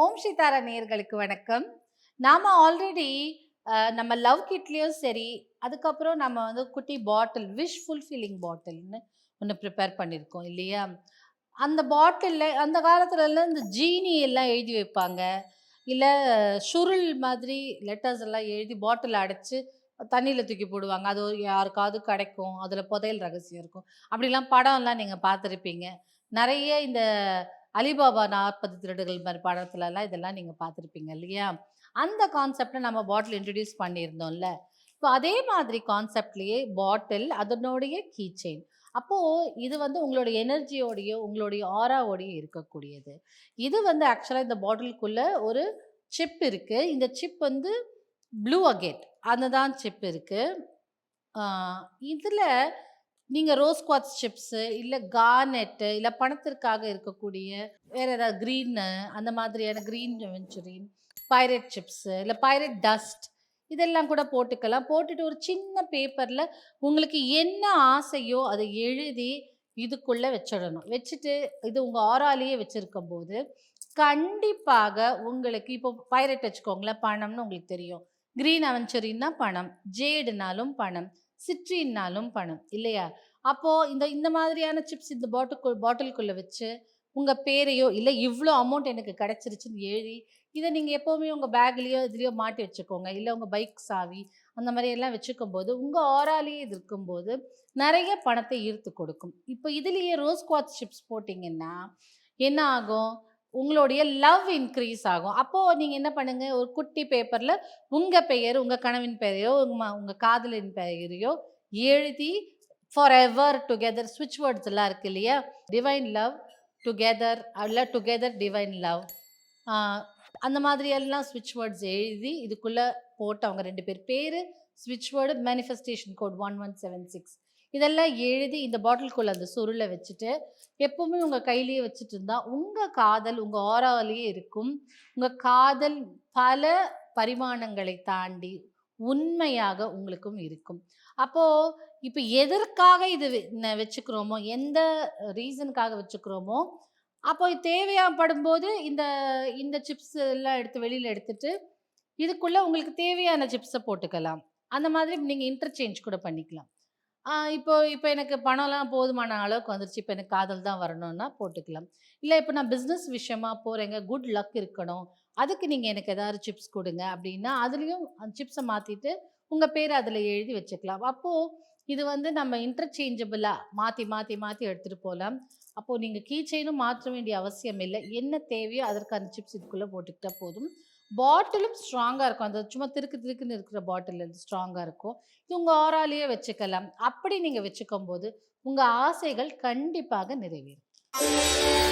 ஓம் சீதாரா நேயர்களுக்கு வணக்கம். நாம் ஆல்ரெடி நம்ம லவ் கிட்லேயும் சரி அதுக்கப்புறம் நம்ம வந்து குட்டி பாட்டில் விஷ் ஃபுல்ஃபில்லிங் பாட்டில்னு ஒன்று ப்ரிப்பேர் பண்ணியிருக்கோம் இல்லையா? அந்த பாட்டிலில் அந்த காலத்துலலாம் இந்த ஜீனி எல்லாம் எழுதி வைப்பாங்க. இல்லை சுருள் மாதிரி லெட்டர்ஸ் எல்லாம் எழுதி பாட்டில் அடைச்சி தண்ணியில் தூக்கி போடுவாங்க. அது ஒரு யாருக்காவது கிடைக்கும் அதில் புதையல் ரகசியம் இருக்கும். அப்படிலாம் படம்லாம் நீங்கள் பார்த்துருப்பீங்க. நிறைய இந்த அலிபாபா நாற்பது திருடுகள் மாதிரி படத்துலலாம் இதெல்லாம் நீங்கள் பார்த்துருப்பீங்க இல்லையா? அந்த கான்செப்டை நம்ம பாட்டில் இன்ட்ரடியூஸ் பண்ணியிருந்தோம்ல. இப்போ அதே மாதிரி கான்செப்ட்லேயே பாட்டில் அதனுடைய கீ செயின் அப்போது இது வந்து உங்களுடைய எனர்ஜியோடையோ உங்களுடைய ஆராவோடையோ இருக்கக்கூடியது. இது வந்து ஆக்சுவலாக இந்த பாட்டிலுக்குள்ளே ஒரு சிப் இருக்குது இந்த சிப் வந்து ப்ளூ அகேட் அதுதான் சிப் இருக்குது இதில் நீங்கள் ரோஸ் குவாட்ஸ் சிப்ஸு இல்லை கார்னெட்டு இல்லை பணத்திற்காக இருக்கக்கூடிய வேறு ஏதாவது க்ரீனு அந்த மாதிரியான க்ரீன் வெஞ்சுரின் பைரட் சிப்ஸு இல்லை பைரட் டஸ்ட் இதெல்லாம் கூட போட்டுக்கலாம். போட்டுட்டு ஒரு சின்ன பேப்பரில் உங்களுக்கு என்ன ஆசையோ அதை எழுதி இதுக்குள்ளே வச்சிடணும். வச்சுட்டு இது உங்கள் ஆறாலேயே வச்சுருக்கும் போது கண்டிப்பாக உங்களுக்கு இப்போ பைரட் வச்சுக்கோங்களேன் பணம்னு உங்களுக்கு தெரியும். க்ரீன் அவென்ச்சரின்னா பணம் ஜேடுனாலும் பணம் சிற்றின்னாலும் பணம் இல்லையா? அப்போது இந்த இந்த மாதிரியான சிப்ஸ் இந்த பாட்டில் பாட்டிலுக்குள்ளே வச்சு உங்கள் பேரையோ இல்லை இவ்வளோ அமௌண்ட் எனக்கு கிடச்சிருச்சுன்னு எழுதி இதை நீங்கள் எப்போவுமே உங்கள் பேக்லேயோ இதுலேயோ மாட்டி வச்சுக்கோங்க. இல்லை உங்கள் பைக் சாவி அந்த மாதிரி எல்லாம் வச்சுக்கும் போது உங்கள் ஆராலேயே இது இருக்கும்போது நிறைய பணத்தை ஈர்த்து கொடுக்கும். இப்போ இதுலேயே ரோஸ் குவாத் சிப்ஸ் போட்டிங்கன்னா என்ன ஆகும்? உங்களுடைய லவ் இன்க்ரீஸ் ஆகும். அப்போது நீங்கள் என்ன பண்ணுங்கள் ஒரு குட்டி பேப்பரில் உங்கள் பெயர் உங்கள் கணவன் பெயரையோ உங்கள் உங்கள் காதலின் பெயரையோ எழுதி ஃபார் எவர் டுகெதர் ஸ்விட்ச் வேர்ட்ஸ் எல்லாம் இருக்கு இல்லையா? டிவைன் லவ் டுகெதர் இல்லை டுகெதர் டிவைன் லவ் அந்த மாதிரி எல்லாம் ஸ்விட்ச் வேர்ட்ஸ் எழுதி இதுக்குள்ளே போட்டு அவங்க ரெண்டு பேர் பேர் ஸ்விட்ச் word manifestation code one one seven six இதெல்லாம் எழுதி இந்த பாட்டிலுக்குள்ளே அந்த சுருளை வச்சுட்டு எப்பவுமே உங்கள் கையிலேயே வச்சுட்டு இருந்தால் உங்கள் காதல் உங்கள் ஓராலேயே இருக்கும். உங்கள் காதல் பல பரிமாணங்களை தாண்டி உண்மையாக உங்களுக்கும் இருக்கும். அப்போது இப்போ எதற்காக இது வச்சுக்கிறோமோ எந்த ரீசனுக்காக வச்சுக்கிறோமோ அப்போ தேவையாப்படும் போது இந்த இந்த சிப்ஸ் எல்லாம் எடுத்து வெளியில் எடுத்துட்டு இதுக்குள்ளே உங்களுக்கு தேவையான சிப்ஸை போட்டுக்கலாம். அந்த மாதிரி நீங்கள் இன்டர்சேஞ்ச் கூட பண்ணிக்கலாம். இப்போ இப்போ எனக்கு பணம்லாம் போதுமான அளவுக்கு வந்துருச்சு. இப்போ எனக்கு காதல் தான் வரணும்னா போட்டுக்கலாம். இல்லை இப்போ நான் பிஸ்னஸ் விஷயமா போகிறேங்க குட் லக் இருக்கணும். அதுக்கு நீங்கள் எனக்கு ஏதாவது சிப்ஸ் கொடுங்க அப்படின்னா அதுலேயும் அந்த சிப்ஸை மாற்றிட்டு உங்கள் பேர் அதில் எழுதி வச்சுக்கலாம். அப்போது இது வந்து நம்ம இன்டர்ச்சேஞ்சபிளாக மாற்றி மாற்றி மாற்றி எடுத்துகிட்டு போகலாம். அப்போது நீங்கள் கீ செயினும் மாற்ற வேண்டிய அவசியம் இல்லை. என்ன தேவையோ அதற்கான சிப்ஸ் இதுக்குள்ளே போட்டுக்கிட்டால் போதும். பாட்டிலும் ஸ்ட்ராங்காக இருக்கும். அந்த சும்மா திருக்கு திருக்குன்னு இருக்கிற பாட்டில் வந்து ஸ்ட்ராங்காக இருக்கும். இது உங்கள் ஆறாலேயே வச்சுக்கலாம். அப்படி நீங்கள் வச்சுக்கும் போது உங்கள் ஆசைகள் கண்டிப்பாக நிறைவேறும்.